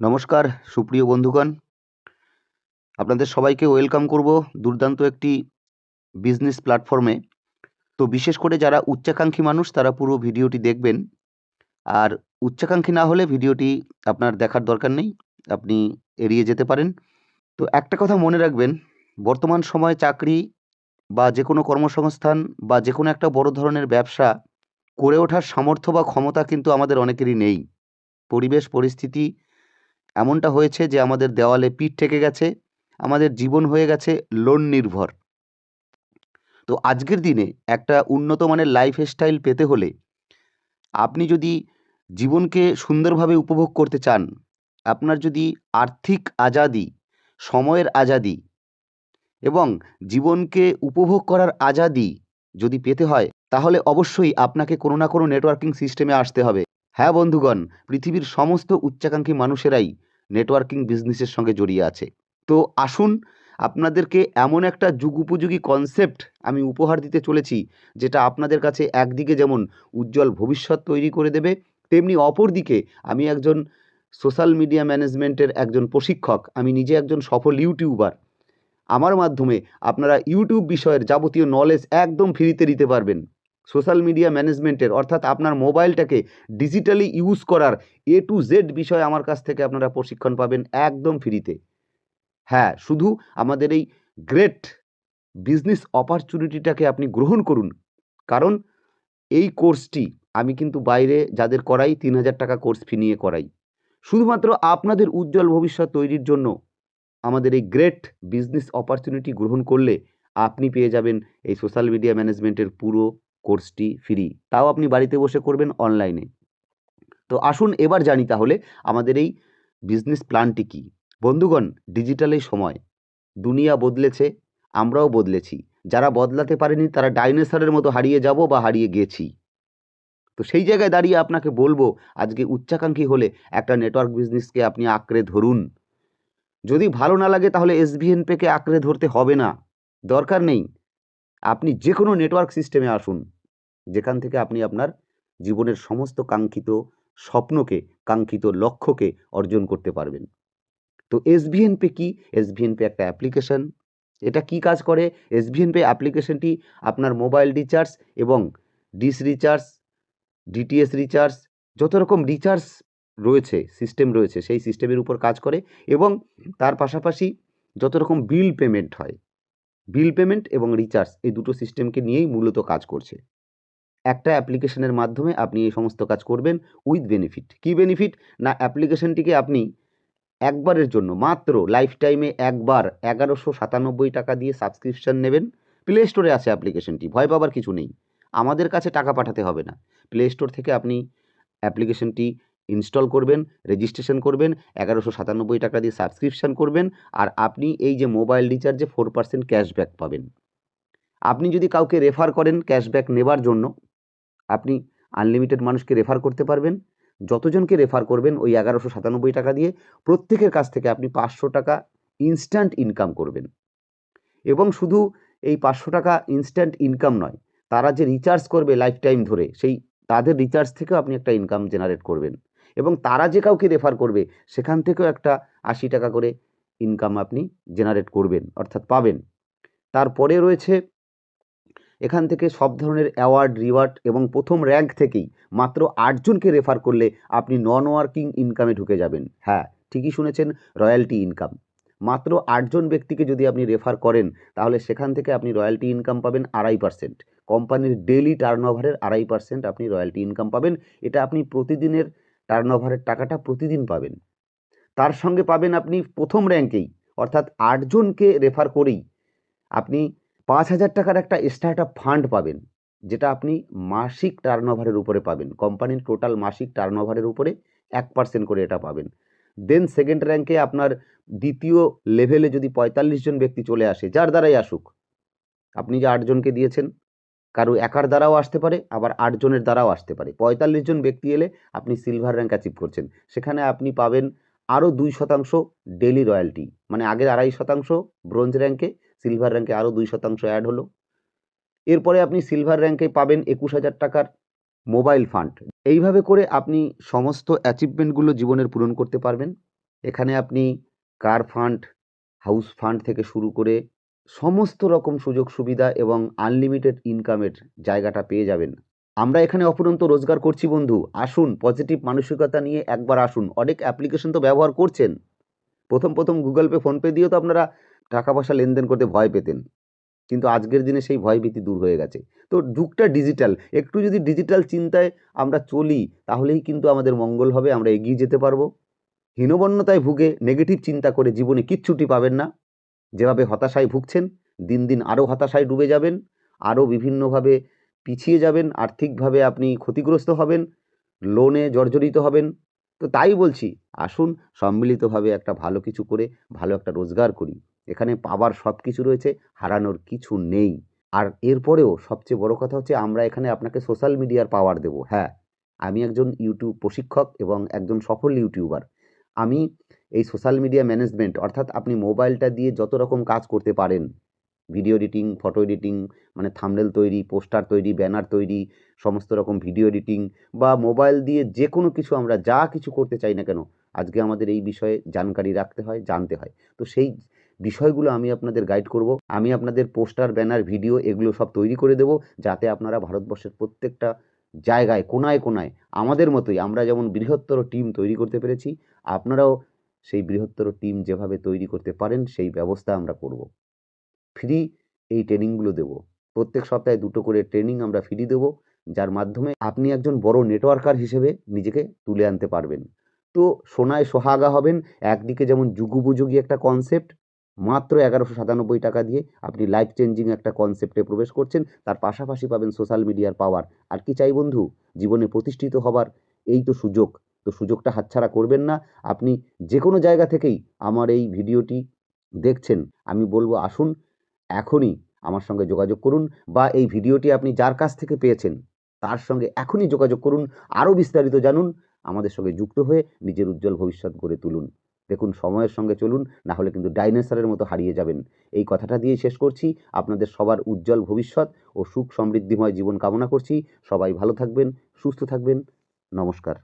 নমস্কার, সুপ্রিয় বন্ধুগণ। আপনাদের সবাইকে ওয়েলকাম করব দুর্দান্ত একটি বিজনেস প্ল্যাটফর্মে। তো বিশেষ করে যারা উচ্চাকাঙ্ক্ষী মানুষ, তারা পুরো ভিডিওটি দেখবেন। আর উচ্চাকাঙ্ক্ষী না হলে ভিডিওটি আপনার দেখার দরকার নেই, আপনি এড়িয়ে যেতে পারেন। তো একটা কথা মনে রাখবেন, বর্তমান সময়ে চাকরি বা যে কোনো কর্মসংস্থান বা যে কোনো একটা বড় ধরনের ব্যবসা করে ওঠার সামর্থ্য বা ক্ষমতা কিন্তু আমাদের অনেকেরই নেই। পরিবেশ, পরিস্থিতি এমনটা হয়েছে যে আমাদের দেওয়ালে পিঠ ঠেকে গেছে, আমাদের জীবন হয়ে গেছে লোন নির্ভর। তো আজকের দিনে একটা উন্নত মানের লাইফ স্টাইল পেতে হলে আপনি যদি জীবনকে সুন্দরভাবে উপভোগ করতে চান, আপনার যদি আর্থিক আজাদি, সময়ের আজাদি এবং জীবনকে উপভোগ করার আজাদি যদি পেতে হয়, তাহলে অবশ্যই আপনাকে কোনো না কোনো নেটওয়ার্কিং সিস্টেমে আসতে হবে। হ্যাঁ বন্ধুগণ, পৃথিবীর সমস্ত উচ্চাকাঙ্ক্ষী মানুষেরাই নেটওয়ার্কিং বিজনেসের সঙ্গে জড়িয়ে আছে। তো আসুন, আপনাদেরকে এমন একটা যুগ উপযোগী কনসেপ্ট আমি উপহার দিতে চলেছি, যেটা আপনাদের কাছে একদিকে যেমন উজ্জ্বল ভবিষ্যৎ তৈরি করে দেবে, তেমনি অপরদিকে আমি একজন সোশ্যাল মিডিয়া ম্যানেজমেন্টের একজন প্রশিক্ষক, আমি নিজে একজন সফল ইউটিউবার আমার মাধ্যমে আপনারা ইউটিউব বিষয়ের যাবতীয় নলেজ একদম ফ্রিতে নিতে পারবেন। সোশ্যাল মিডিয়া ম্যানেজমেন্টের, অর্থাৎ আপনার মোবাইলটাকে ডিজিটালি ইউজ করার এ টু জেড বিষয় আমার কাছ থেকে আপনারা প্রশিক্ষণ পাবেন একদম ফ্রিতে। হ্যাঁ শুধু আমাদের এই গ্রেট বিজনেস অপরচুনিটিটাকে আপনি গ্রহণ করুন। কারণ এই কোর্সটি আমি কিন্তু বাইরে যাদের করাই তিন হাজার টাকা কোর্স ফি নিয়ে করাই। শুধুমাত্র আপনাদের উজ্জ্বল ভবিষ্যৎ তৈরির জন্য আমাদের এই গ্রেট বিজনেস অপরচুনিটি গ্রহণ করলে আপনি পেয়ে যাবেন এই সোশ্যাল মিডিয়া ম্যানেজমেন্টের পুরো কোর্সটি ফ্রি। তাও আপনি বাড়িতে বসে করবেন অনলাইনে। তো আসুন এবার জানি তাহলে আমাদের এই বিজনেস প্ল্যানটি কী। বন্ধুগণ ডিজিটালের সময়। দুনিয়া বদলেছে, আমরাও বদলেছি। যারা বদলাতে পারেনি, তারা ডাইনোসরের মতো হারিয়ে যাব বা হারিয়ে গেছি। তো সেই জায়গায় দাঁড়িয়ে আপনাকে বলব, আজকে উচ্চাকাঙ্ক্ষী হলে একটা নেটওয়ার্ক বিজনেসকে আপনি আঁকড়ে ধরুন। যদি ভালো না লাগে, তাহলে এসবিএন পেকে আঁকড়ে ধরতে হবে না। দরকার নেই। আপনি যে কোনো নেটওয়ার্ক সিস্টেমে আসুন, যেখান থেকে আপনি আপনার জীবনের সমস্ত কাঙ্ক্ষিত স্বপ্নকে, কাঙ্ক্ষিত লক্ষ্যকে অর্জন করতে পারবেন। তো এসবিএন পে কি? এসবিএন পে একটা অ্যাপ্লিকেশন এটা কি কাজ করে? এসবিএন পে অ্যাপ্লিকেশনটি আপনার মোবাইল রিচার্জ এবং ডিস রিচার্জ ডিটিএস রিচার্জ যত রকম রিচার্জ রয়েছে সিস্টেম রয়েছে, সেই সিস্টেমের উপর কাজ করে এবং তার পাশাপাশি যত রকম বিল পেমেন্ট হয় বিল পেমেন্ট এবং রিচার্জ এই দুটো সিস্টেমকে নিয়েই মূলত কাজ করছে। একটা অ্যাপ্লিকেশনের মাধ্যমে আপনি এই সমস্ত কাজ করবেন উইথ বেনিফিট। Key benefit? না, অ্যাপ্লিকেশনটিকে আপনি একবারের জন্য, মাত্র লাইফ টাইমে একবার এগারোশো সাতানব্বই টাকা দিয়ে সাবস্ক্রিপশান নেবেন। প্লে স্টোরে আছে অ্যাপ্লিকেশনটি, ভয় পাবার কিছু নেই। আমাদের কাছে টাকা পাঠাতে হবে না। প্লে স্টোর থেকে আপনি অ্যাপ্লিকেশনটি ইনস্টল করবেন রেজিস্ট্রেশন করবেন, এগারোশো সাতানব্বই টাকা দিয়ে সাবস্ক্রিপশান করবেন, আর আপনি এই যে মোবাইল রিচার্জে ফোর পার্সেন্ট ক্যাশব্যাক পাবেন। আপনি যদি কাউকে রেফার করেন ক্যাশব্যাক নেবার জন্য, আপনি আনলিমিটেড মানুষকে রেফার করতে পারবেন, যতজনকে রেফার করবেন ওই এগারোশো সাতানব্বই টাকা দিয়ে প্রত্যেকের কাছ থেকে আপনি পাঁচশো টাকা ইনস্ট্যান্ট ইনকাম করবেন। এবং শুধু এই পাঁচশো টাকা ইনস্ট্যান্ট ইনকাম নয়, তারা যে রিচার্জ করবে লাইফ টাইম ধরে, সেই তাদের রিচার্জ থেকেও আপনি একটা ইনকাম জেনারেট করবেন। এবং তারা যে কাউকে রেফার করবে, সেখান থেকেও একটা আশি টাকা করে ইনকাম আপনি জেনারেট করবেন, অর্থাৎ পাবেন। তারপরে রয়েছে, এখান থেকে সব ধরনের অ্যাওয়ার্ড রিওয়ার্ড এবং প্রথম র্যাঙ্ক থেকেই মাত্র আটজনকে রেফার করলে আপনি নন ওয়ার্কিং ইনকামে ঢুকে যাবেন। হ্যাঁ ঠিকই শুনেছেন রয়্যালটি ইনকাম মাত্র আটজন ব্যক্তিকে যদি আপনি রেফার করেন, তাহলে সেখান থেকে আপনি রয়্যালটি ইনকাম পাবেন আড়াই পার্সেন্ট কোম্পানির ডেলি টার্ন ওভারের আড়াই পার্সেন্ট আপনি রয়্যালটি ইনকাম পাবেন। এটা আপনি প্রতিদিনের টার্ন ওভারের টাকাটা প্রতিদিন পাবেন। তার সঙ্গে পাবেন আপনি প্রথম র্যাঙ্কেই, অর্থাৎ আটজনকে রেফার করেই আপনি পাঁচ হাজার টাকার একটা স্টার্ট আপ ফান্ড পাবেন, যেটা আপনি মাসিক টার্ন ওভারের উপরে পাবেন। কোম্পানির টোটাল মাসিক টার্ন ওভারের উপরে এক পার্সেন্ট করে এটা পাবেন। দেন সেকেন্ড র্যাঙ্কে আপনার দ্বিতীয় লেভেলে যদি পঁয়তাল্লিশ জন ব্যক্তি চলে আসে, যার দ্বারাই আসুক, আপনি যে আটজনকে দিয়েছেন কারও একার দ্বারাও আসতে পারে, আবার আটজনের দ্বারাও আসতে পারে। পঁয়তাল্লিশ জন ব্যক্তি এলে আপনি সিলভার র্যাঙ্ক অ্যাচিভ করছেন। সেখানে আপনি পাবেন আরও দুই শতাংশ ডেলি রয়্যালটি মানে আগের আড়াই শতাংশ ব্রোঞ্জ র্যাঙ্কে সিলভার র্যাঙ্কে আরও দুই শতাংশ অ্যাড হলো। এরপরে আপনি সিলভার র্যাঙ্কে পাবেন একুশ হাজার টাকার মোবাইল ফান্ড এইভাবে করে আপনি সমস্ত অ্যাচিভমেন্টগুলো জীবনের পূরণ করতে পারবেন। এখানে আপনি কার ফান্ড হাউস ফান্ড থেকে শুরু করে সমস্ত রকম সুযোগ সুবিধা এবং আনলিমিটেড ইনকামের জায়গাটা পেয়ে যাবেন। আমরা এখানে অফুরন্ত রোজগার করছি বন্ধু। আসুন পজিটিভ মানসিকতা নিয়ে একবার আসুন। অনেক অ্যাপ্লিকেশন তো ব্যবহার করছেন। প্রথম প্রথম গুগল পে ফোনপে দিয়েও তো আপনারা টাকা পয়সা লেনদেন করতে ভয় পেতেন। কিন্তু আজকের দিনে সেই ভয়ভীতি দূর হয়ে গেছে। তো যুগটা ডিজিটাল একটু যদি ডিজিটাল চিন্তায় আমরা চলি, তাহলেই কিন্তু আমাদের মঙ্গল হবে, আমরা এগিয়ে যেতে পারব। হীনবন্যতায় ভুগে নেগেটিভ চিন্তা করে জীবনে কিচ্ছুটি পাবেন না। যেভাবে হতাশায় ভুগছেন, দিন দিন আরও হতাশায় ডুবে যাবেন, আরও বিভিন্নভাবে পিছিয়ে যাবেন, আর্থিকভাবে আপনি ক্ষতিগ্রস্ত হবেন লোনে জর্জরিত হবেন। তো তাই বলছি, আসুন সম্মিলিতভাবে একটা ভালো কিছু করে, ভালো একটা রোজগার করি। এখানে পাবার সব কিছু রয়েছে, হারানোর কিছু নেই। আর এরপরেও সবচেয়ে বড় কথা হচ্ছে, আমরা এখানে আপনাকে সোশ্যাল মিডিয়ার পাওয়ার দেব। হ্যাঁ আমি একজন ইউটিউব প্রশিক্ষক এবং একজন সফল ইউটিউবার আমি এই সোশ্যাল মিডিয়া ম্যানেজমেন্ট অর্থাৎ আপনি মোবাইলটা দিয়ে যত রকম কাজ করতে পারেন। ভিডিও এডিটিং ফটো এডিটিং মানে থামনেল তৈরি পোস্টার তৈরি ব্যানার তৈরি, সমস্ত রকম ভিডিও এডিটিং বা মোবাইল দিয়ে যে কোনো কিছু আমরা যা কিছু করতে চাই না কেন, আজকে আমাদের এই বিষয়ে জানকারি রাখতে হয়, জানতে হয়। তো সেই বিষয়গুলো আমি আপনাদের গাইড করব। আমি আপনাদের পোস্টার ব্যানার ভিডিও এগুলো সব তৈরি করে দেব, যাতে আপনারা ভারতবর্ষের প্রত্যেকটা জায়গায়, কোনায় কোনায়, আমাদের মতোই আমরা যেমন বৃহত্তর টিম তৈরি করতে পেরেছি, আপনারাও সেই বৃহত্তর টিম যেভাবে তৈরি করতে পারেন, সেই ব্যবস্থা আমরা করব। ফ্রি এই ট্রেনিংগুলো দেব। প্রত্যেক সপ্তাহে দুটো করে ট্রেনিং আমরা ফ্রি দেব, যার মাধ্যমে আপনি একজন বড় নেটওয়ার্কার হিসেবে নিজেকে তুলে আনতে পারবেন। তো সোনায় সোহাগা হবেন, একদিকে যেমন যুগুপযোগী একটা কনসেপ্ট মাত্র এগারোশো সাতানব্বই টাকা দিয়ে আপনি লাইফ চেঞ্জিং একটা কনসেপ্টে প্রবেশ করছেন, তার পাশাপাশি পাবেন সোশ্যাল মিডিয়ার পাওয়ার আর কি চাই বন্ধু? জীবনে প্রতিষ্ঠিত হবার, এই তো সুযোগ। তো সুযোগটা হাতছাড়া করবেন না। আপনি যে কোনো জায়গা থেকেই আমার এই ভিডিওটি দেখছেন, আমি বলব আসুন এখনই আমার সঙ্গে যোগাযোগ করুন বা এই ভিডিওটি আপনি যার কাছ থেকে পেয়েছেন তার সঙ্গে এখনই যোগাযোগ করুন, আরও বিস্তারিত জানুন, আমাদের সঙ্গে যুক্ত হয়ে নিজের উজ্জ্বল ভবিষ্যৎ গড়ে তুলুন। দেখুন, সময়ের সঙ্গে চলুন, না হলে কিন্তু ডাইনোসরের মতো হারিয়ে যাবেন। এই কথাটা দিয়েই শেষ করছি, আপনাদের সবার উজ্জ্বল ভবিষ্যৎ ও সুখ সমৃদ্ধিময় জীবন কামনা করছি। সবাই ভালো থাকবেন, সুস্থ থাকবেন, নমস্কার।